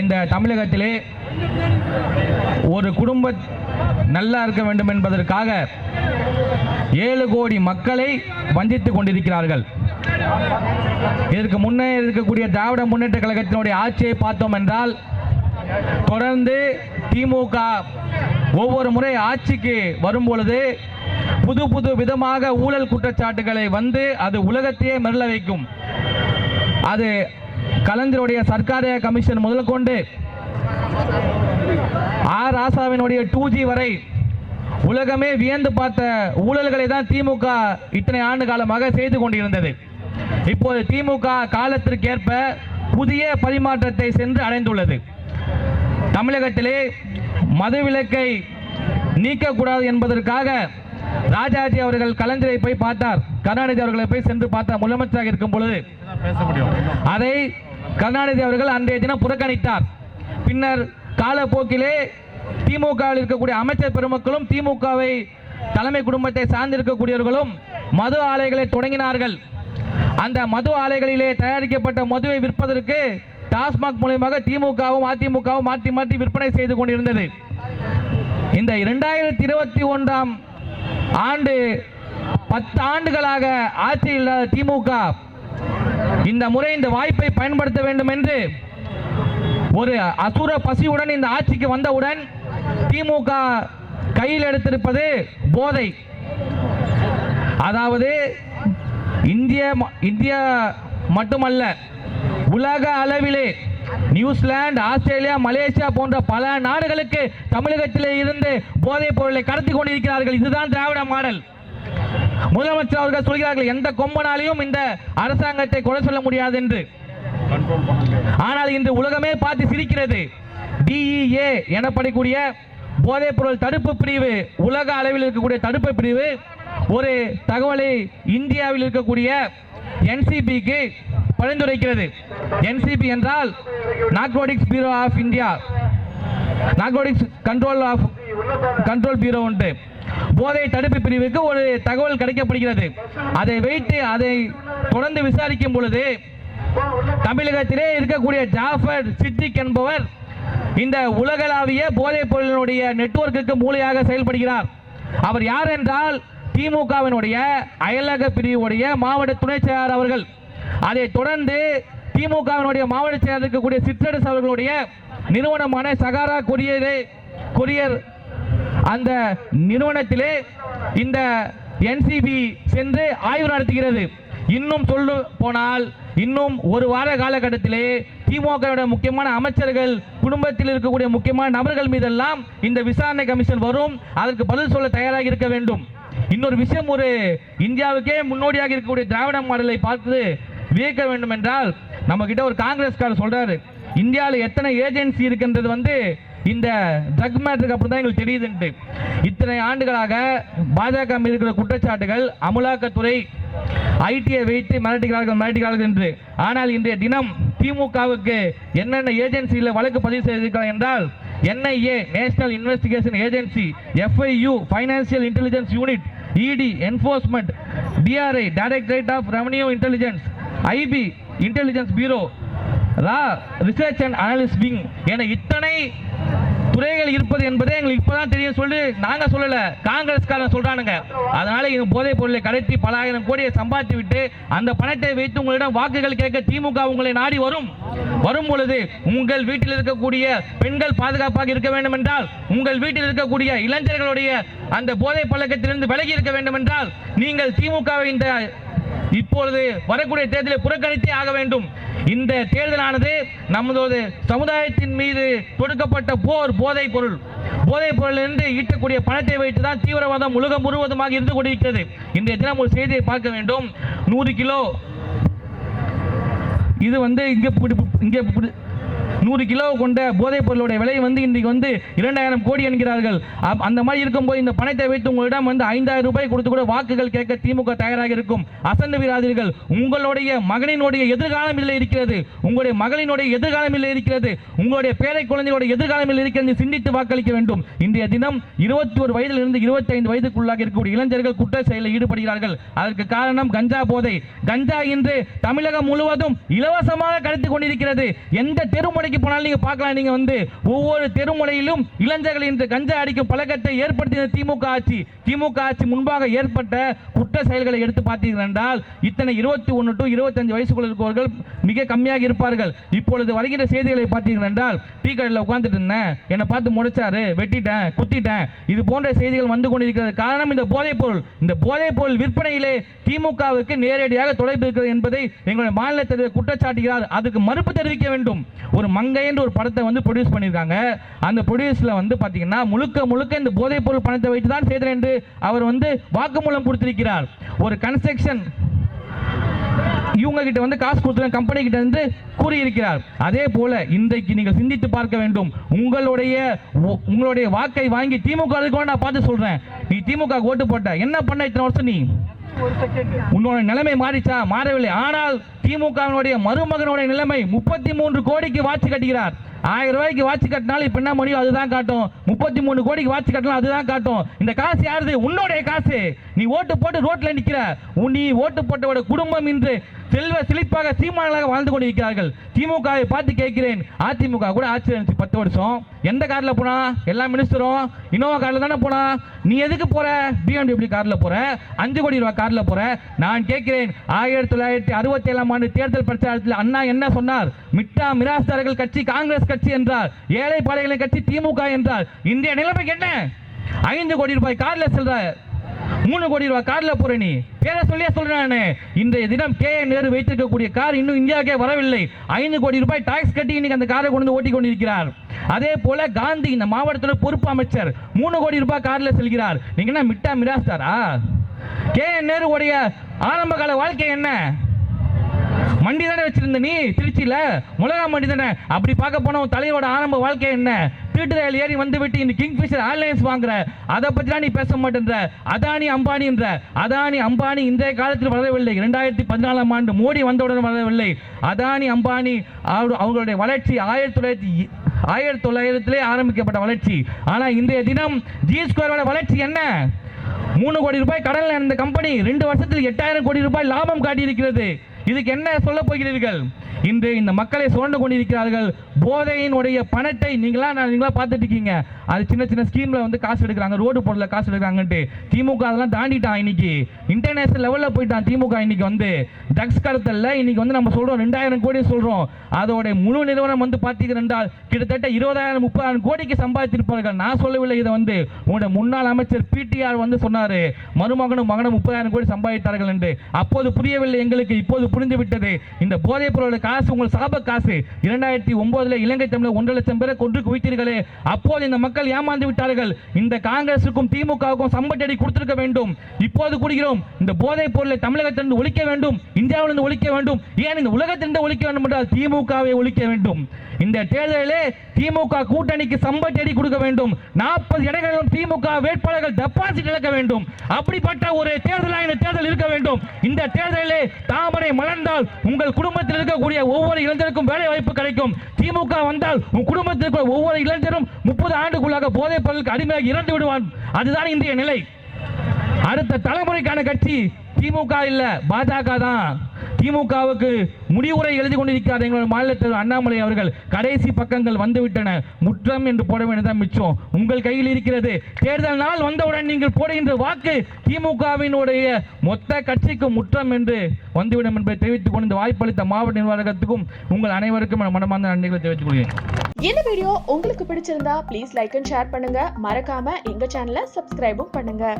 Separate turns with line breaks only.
இந்த தமிழகத்திலே ஒரு குடும்ப நல்லா இருக்க வேண்டும் என்பதற்காக ஏழு கோடி மக்களை வஞ்சித்துக் கொண்டிருக்கிறார்கள். இதற்கு முன்னே இருக்கக்கூடிய திராவிட முன்னேற்ற கழகத்தினுடைய ஆட்சியை பார்த்தோம் என்றால் தொடர்ந்து திமுக ஒவ்வொரு முறை ஆட்சிக்கு வரும் பொழுது புது புது விதமாக ஊழல் குற்றச்சாட்டுகளை வந்து அது உலகத்தையே மிரள வைக்கும். அது கலைஞருடைய சர்க்காரிய கமிஷன் முதல் கொண்டு ஆர் ராசாவினுடைய டூ ஜி வரை உலகமே வியந்து பார்த்த ஊழல்களை தான் திமுக இத்தனை ஆண்டு காலமாக செய்து கொண்டிருந்தது. இப்போது திமுக காலத்திற்கேற்ப புதிய பரிமாற்றத்தை சென்று அடைந்துள்ளது. தமிழகத்திலே மதுவிலக்கை நீக்கக்கூடாது என்பதற்காக ராஜாஜி அவர்கள் கலைஞரை போய் பார்த்தார். கருணாநிதி அவர்களை போய் சென்று பார்த்தார் முதலமைச்சராக இருக்கும் பொழுது அதை கருணாநிதி அவர்கள் அன்றைய தினம் புறக்கணித்தார். பின்னர் காலப்போக்கிலே திமுகவில் இருக்கக்கூடிய அமைச்சர் பெருமக்களும் திமுகவை தலைமை குடும்பத்தை சார்ந்திருக்கக்கூடியவர்களும் மது ஆலைகளை தொடங்கினார்கள். அந்த மது ஆலைகளிலே தயாரிக்கப்பட்ட மதுவை விற்பதற்கு டாஸ்மாக் மூலியமாக திமுகவும் அதிமுகவும் மாற்றி மாற்றி விற்பனை செய்து கொண்டிருந்தது. இந்த இரண்டாயிரத்தி இருபத்தி ஒன்றாம் ஆண்டு பத்து ஆண்டுகளாக ஆட்சியில் இல்லாத திமுக இந்த முறை இந்த வாய்ப்பை பயன்படுத்த வேண்டும் என்று ஒரு அசுர பசியுடன் இந்த ஆட்சிக்கு வந்தவுடன் திமுக கையில் எடுத்திருப்பது போதை. அதாவது இந்திய ம- இந்தியா மட்டுமல்ல உலக அளவிலே நியூசிலாந்து ஆஸ்திரேலியா மலேசியா போன்ற பல நாடுகளுக்கு தமிழகத்திலே இருந்து போதைப் பொருளை கடத்தி கொண்டிருக்கிறார்கள். இதுதான் திராவிட மாடல். முதலமைச்சர் அவர்கள் சொல்கிறார்கள் எந்த கொம்பனாலையும் இந்த அரசாங்கத்தை கொலை சொல்ல முடியாது என்று. ஆனால் இன்று உலகமே பார்த்து சிரிக்கிறது. டிஇஏ எனப்படக்கூடிய போதைப் பொருள் தடுப்பு பிரிவு உலக அளவில் இருக்கக்கூடிய தடுப்பு பிரிவு ஒரு தகவலை இந்தியாவில் இருக்கக்கூடிய என்சிபிக்கு பரிந்துரைக்கிறது. என்சிபி என்றால் narcotics bureau of India narcotics control of control bureau உண்டு. போதை தடுப்பு பிரிவுக்கு ஒரு தகவல் கிடைக்கப்படுகிறது. அதை வைத்து அதை தொடர்ந்து விசாரிக்கும் பொழுது தமிழகத்திலே இருக்கக்கூடிய ஜாஃபர் சித்திக் என்பவர் இந்த உலகளாவிய போதைப் பொருளினுடைய நெட்வொர்க்குக்கு மூலையாக செயல்படுகிறார். அவர் யார் என்றால் திமுகவினுடைய அயலக பிரிவுடைய மாவட்ட துணை செயலாளர் அவர்கள். அதைத் தொடர்ந்து திமுகவினுடைய மாவட்ட செயலாளர் இருக்கக்கூடிய சிற்றரசு அவர்களுடைய நிறுவனமான சகாரா கொரியரே கொரியர் அந்த நிறுவனத்திலே இந்த என்சிபி சென்று ஆய்வு நடத்துகிறது. இன்னும் சொல்ல போனால் இன்னும் ஒரு வார காலகட்டத்திலே திமுக முக்கியமான அமைச்சர்கள் குடும்பத்தில் இருக்கக்கூடிய முக்கியமான நபர்கள் மீதெல்லாம் இந்த விசாரணை கமிஷன் வரும். அதற்கு பதில் சொல்ல தயாராக இருக்க வேண்டும். இன்னொரு விஷயம் ஒரு இந்தியாவுக்கே முன்னோடியாக இருக்கக்கூடிய திராவிட மாடலை பார்த்து வியக்க வேண்டும் என்றால் நம்ம கிட்ட ஒரு காங்கிரஸ்காரர் சொல்றாரு இந்தியாவில் எத்தனை ஏஜென்சி இருக்கின்றது வந்து இந்த ட்ரக் மேட்டருக்கு அப்புறம் தான் எங்களுக்கு தெரியுதுன்ட்டு. இத்தனை ஆண்டுகளாக பாஜக மீது இருக்கிற குற்றச்சாட்டுகள் அமலாக்கத்துறை ஐடியை வைத்து மிரட்டுகிறார்கள் மிரட்டுகிறார்கள் என்று. ஆனால் இன்றைய தினம் திமுகவுக்கு என்னென்ன ஏஜென்சியில் வழக்கு பதிவு செய்திருக்கிறார் என்றால் NIA national investigation agency FIU financial intelligence unit ED enforcement DRI directorate of revenue intelligence IB intelligence bureau raw research and analyst wing என இத்தனை துறைகள் இருப்பது என்பதே எங்களுக்கு இப்பதான் தெரியும் சொல்லி நாங்க சொல்லல. காங்கிரஸ்காரன் சொல்றானுங்க. அதனால எங்கள் போதைப் பொருளை கடத்தி பல ஆயிரம் கோடியை சம்பாதித்து விட்டு அந்த பணத்தை வைத்து உங்களிடம் வாக்குகள் கேட்க திமுக உங்களை நாடி வரும். வரும் பொழுது உங்கள் வீட்டில் இருக்கக்கூடிய பெண்கள் பாதுகாப்பாக இருக்க வேண்டும் என்றால் உங்கள் வீட்டில் இருக்கக்கூடிய இளைஞர்களுடைய அந்த போதை பழக்கத்திலிருந்து விலகி இருக்க வேண்டும் என்றால் நீங்கள் திமுகவை இந்த இப்பொழுது வரக்கூடிய தேர்தலை புறக்கணித்தே ஆக வேண்டும். இந்த தேர்தலானது நமது சமுதாயத்தின் மீது தொடுக்கப்பட்ட போர் போதைப் பொருள். போதைப் பொருளிலிருந்து ஈட்டக்கூடிய பணத்தை வைத்து தான் தீவிரவாதம் உலகம் முழுவதுமாக இருந்து கொண்டிருக்கிறது. இன்றைய தினம் ஒரு செய்தியை பார்க்க வேண்டும். நூறு கிலோ. இது வந்து இங்கே இங்கே நூறு கிலோ கொண்ட போதைப் பொருளுடைய விலை வந்து இன்றைக்கு வந்து இரண்டாயிரம் கோடி என்கிறார்கள். அந்த மாதிரி இருக்கும்போது இந்த பணத்தை வைத்து உங்களிடம் வந்து ஐந்தாயிரம் ரூபாய் கொடுத்து கூட வாக்குகள் கேட்க திமுக தயாராக இருக்கும். அசந்து விடாதீர்கள். உங்களுடைய மகனினுடைய எதிர்காலம் இல்லை இருக்கிறது. உங்களுடைய மகளினுடைய எதிர்காலம் இல்லை இருக்கிறது. உங்களுடைய பேரை குழந்தைகளுடைய எதிர்காலம் இல்லை இருக்கிறது சிந்தித்து வாக்களிக்க வேண்டும். இன்றைய தினம் இருபத்தி ஒரு வயதிலிருந்து இருபத்தி ஐந்து வயதுக்குள்ளாக இருக்கக்கூடிய இளைஞர்கள் குற்ற செயலில் ஈடுபடுகிறார்கள். அதற்கு காரணம் கஞ்சா போதை. கஞ்சா இன்று தமிழகம் முழுவதும் இலவசமாக கடத்தி கொண்டிருக்கிறது. எந்த தெருமுனை கடைக்கு போனாலும் நீங்க பார்க்கலாம் நீங்க வந்து ஒவ்வொரு தெருமுறையிலும் இளைஞர்கள் இன்று கஞ்சா அடிக்கும் பழக்கத்தை ஏற்படுத்தின திமுக ஆட்சி. திமுக ஆட்சி முன்பாக ஏற்பட்ட குற்ற செயல்களை எடுத்து பார்த்தீர்கள் என்றால் இத்தனை இருபத்தி ஒன்று டு இருபத்தஞ்சு வயசுக்குள்ள இருக்கவர்கள் மிக கம்மியாக இருப்பார்கள். இப்பொழுது வருகிற செய்திகளை பார்த்தீர்கள் என்றால் டீ கடையில் உட்கார்ந்துட்டு இருந்தேன். என்னை பார்த்து முடைச்சாரு வெட்டிட்டேன் குத்திட்டேன். இது போன்ற செய்திகள் வந்து கொண்டிருக்கிறது. காரணம் இந்த போதைப் பொருள். இந்த போதைப் பொருள் விற்பனையிலே திமுகவுக்கு நேரடியாக தொலைப்பு இருக்கிறது என்பதை எங்களுடைய மாநில தலைவர் குற்றச்சாட்டுகிறார். அதுக்கு மறுப்பு தெரிவிக்க வேண்டும். ஒரு மங்கை என்ற ஒரு படத்தை வந்து ப்ரொடியூஸ் பண்ணியிருக்காங்க. அந்த ப்ரொடியூஸில் வந்து பார்த்தீங்கன்னா முழுக்க முழுக்க இந்த போதைப் பொருள் பணத்தை வைத்து தான் செய்தேன் என்று அவர் வந்து வாக்குமூலம் கொடுத்திருக்கிறார். ஒரு கன்ஸ்ட்ரக்ஷன் இவங்க கிட்ட வந்து காசு கொடுத்த கம்பெனி கிட்ட இருந்து கூறியிருக்கிறார். அதே போல இன்றைக்கு நீங்கள் சிந்தித்து பார்க்க வேண்டும். உங்களுடைய உ- உங்களுடைய வாக்கை வாங்கி திமுக நான் பார்த்து சொல்றேன். நீ திமுக ஓட்டு போட்ட என்ன பண்ண இத்தனை வருஷம் நீ? உன்னோட நிலைமை மாறிச்சா? மாறவில்லை. ஆனால் திமுகவினுடைய மருமகனுடைய நிலைமை முப்பத்தி மூன்று கோடிக்கு வாட்சி கட்டுகிறார் ஆயிரம் ரூபாய்க்கு வாட்சி கட்டினாலும் இப்ப என்ன முடியும்? அதுதான் காட்டும். முப்பத்தி மூணு கோடிக்கு வாட்சி கட்டினாலும் அதுதான் காட்டும். இந்த காசு யாருது? உன்னுடைய காசு. நீ ஓட்டு போட்டு ரோட்ல நிக்கிற. உன் நீ ஓட்டு போட்டவோட குடும்பம் இன்று செல்வ செழிப்பாக சீமானங்களாக வாழ்ந்து கொண்டிருக்கிறார்கள். திமுகவை பார்த்து கேட்கிறேன். அதிமுக கூட ஆட்சி இருந்துச்சு பத்து வருஷம். எந்த காரில் போனா? எல்லா மினிஸ்டரும் இனோவா காரில் தானே போனா? நீ எதுக்கு போற? பிஎம்டபிள்யூ காரில் போற? அஞ்சு கோடி ரூபாய் காரில் போற? நான் கேட்கிறேன். ஆயிரத்தி தொள்ளாயிரத்தி அறுபத்தி ஏழாம் ஆண்டு தேர்தல் பிரச்சாரத்தில் அண்ணா என்ன சொன்னார்? மிட்டா மிராஸ்தார்கள் கட்சி காங்கிரஸ் கட்சி என்றார். ஏழை பாடைகளின் கட்சி திமுக என்றார். இந்திய நிலைமைக்கு என்ன? ஐந்து கோடி ரூபாய் காரில் செல்ற மூணு கோடி ரூபாய் கார்ல போகிற நீ. பேரை சொல்லியே சொல்றேன் நான். இன்றைய தினம் கே நேரு வைத்திருக்கக்கூடிய கார் இன்னும் இந்தியாவுக்கே வரவில்லை. ஐந்து கோடி ரூபாய் டாக்ஸ் கட்டி இன்னைக்கு அந்த காரை கொண்டு வந்து ஓட்டி கொண்டிருக்கிறார். அதே போல காந்தி இந்த மாவட்டத்தில் பொறுப்பு அமைச்சர் மூணு கோடி ரூபாய் கார்ல செல்கிறார். நீங்க என்ன மிட்டா மிராஸ்தாரா கே நேரு உடைய ஆரம்ப கால வாழ்க்கை என்ன? மண்டி தானே வச்சிருந்த நீ திருச்சியில? மிளகா மண்டி தானே அப்படி பார்க்க போனா உன் தலையோட ஆரம்ப வாழ்க்கை என்ன? திருட்டு ஏறி ஏறி வந்துவிட்டு இந்த கிங்ஃபிஷர் ஏர்லைன்ஸ் வாங்குற. அதை பத்தி நீ பேச மாட்டேன்ற. அதானி அம்பானின்ற அதானி அம்பானி இன்றைய காலத்தில் வரவில்லை. இரண்டாயிரத்தி பதினாலாம் ஆண்டு மோடி வந்தவுடன் வரவில்லை. அதானி அம்பானி அவர்- அவங்களுடைய வளர்ச்சி ஆயிரத்தி தொள்ளாயிரத்தி ஆயிரத்தி தொள்ளாயிரத்திலே ஆரம்பிக்கப்பட்ட வளர்ச்சி. ஆனால் இன்றைய தினம் ஜி ஸ்கொயரோட வளர்ச்சி என்ன? மூணு கோடி ரூபாய் கடலில் இருந்த கம்பெனி ரெண்டு வருஷத்தில் எட்டாயிரம் கோடி ரூபாய் லாபம் காட்டியிருக்கிறது. இதுக்கு என்ன சொல்ல போகிறீர்கள்? இன்று இந்த மக்களை சுரண்டு கொண்டிருக்கிறார்கள். போதையினுடைய பணத்தை நீங்களா நான் நீங்களா பார்த்துட்டு இருக்கீங்க. அது சின்ன சின்ன ஸ்கீம்ல வந்து காசு எடுக்கிறாங்க. ரோடு போடல காசு எடுக்கிறாங்கன்ட்டு. திமுக அதெல்லாம் தாண்டிட்டான் இன்னைக்கு. இன்டர்நேஷனல் லெவலில் போயிட்டான் திமுக இன்னைக்கு வந்து. ட்ரக்ஸ் கடத்தல்ல இன்னைக்கு வந்து நம்ம சொல்றோம் ரெண்டாயிரம் கோடி சொல்றோம். அதோட முழு நிறுவனம் வந்து பார்த்தீங்க என்றால் கிட்டத்தட்ட இருபதாயிரம் முப்பதாயிரம் கோடிக்கு சம்பாதித்திருப்பார்கள். நான் சொல்லவில்லை இதை வந்து. உங்களோட முன்னாள் அமைச்சர் பிடிஆர் வந்து சொன்னாரு. மருமகனும் மகனும் முப்பதாயிரம் கோடி சம்பாதித்தார்கள் என்று. அப்போது புரியவில்லை எங்களுக்கு இப்போது புரிந்து விட்டது இந்த போதைப் பொருளோட காசு உங்கள் சாப காசு. இரண்டாயிரத்தி ஒன்பதுல இலங்கை தமிழர் ஒன்றரை லட்சம் பேரை கொன்று குவித்தீர்களே அப்போது இந்த மக்கள் ஏமாந்து விட்டார்கள். இந்த காங்கிரசுக்கும் திமுகவுக்கும் சம்பட்டடி கொடுத்திருக்க வேண்டும். இப்போது கூறுகிறோம் இந்த போதைப் பொருளை தமிழகத்திலிருந்து ஒழிக்க வேண்டும் இந்தியாவிலிருந்து ஒழிக்க வேண்டும். ஏன் இந்த உலகத்திலிருந்து ஒழிக்க வேண்டும் என்றால் திமுகவை ஒழிக்க வேண்டும். இந்த தேர்தலிலே திமுக கூட்டணிக்கு சம்பட்டடி கொடுக்க வேண்டும். நாற்பது இடங்களிலும் திமுக வேட்பாளர்கள் டெபாசிட் இழக்க வேண்டும். அப்படிப்பட்ட ஒரு தேர்தலாக இந்த தேர்தல் இருக்க வேண்டும். இந்த தேர்தலிலே தாமரை மலர்ந்தால் உங்கள் குடும்பத்தில் இருக்கக்கூடிய ஒவ்வொரு இளைஞருக்கும் வேலை வாய்ப்பு கிடைக்கும். திமுக வந்தால் உன் குடும்பத்தில் இருக்கிற ஒவ்வொரு இளைஞரும் முப்பது ஆண்டுக்குள்ளாக போதைப் பொருளுக்கு அடிமையாக இறந்து விடுவான் அதுதான் இந்திய நிலை. அடுத்த தலைமுறைக்கான கட்சி திமுக இல்ல பாஜக தான். திமுகவுக்கு முடிவுரை எழுதி கொண்டிருக்கிறார் எங்களுடைய மாநிலத்தில் அண்ணாமலை அவர்கள். கடைசி பக்கங்கள் வந்துவிட்டன. முற்றம் என்று போட வேண்டியதான் மிச்சம். உங்கள் கையில் இருக்கிறது. தேர்தல் நாள் வந்தவுடன் நீங்கள் போடுகின்ற வாக்கு திமுகவினுடைய மொத்த கட்சிக்கு முற்றம் என்று வந்துவிடும் என்பதை தெரிவித்துக் கொண்டு இந்த வாய்ப்பளித்த மாவட்ட நிர்வாகத்துக்கும் உங்கள் அனைவருக்கும் மனமார்ந்த நன்றிகளை தெரிவித்துக் கொள்கிறேன்.
இந்த வீடியோ உங்களுக்கு பிடிச்சிருந்தா ப்ளீஸ் லைக் அண்ட் ஷேர் பண்ணுங்க. மறக்காம எங்க சேனலை சப்ஸ்கிரைபும் பண்ணுங்க.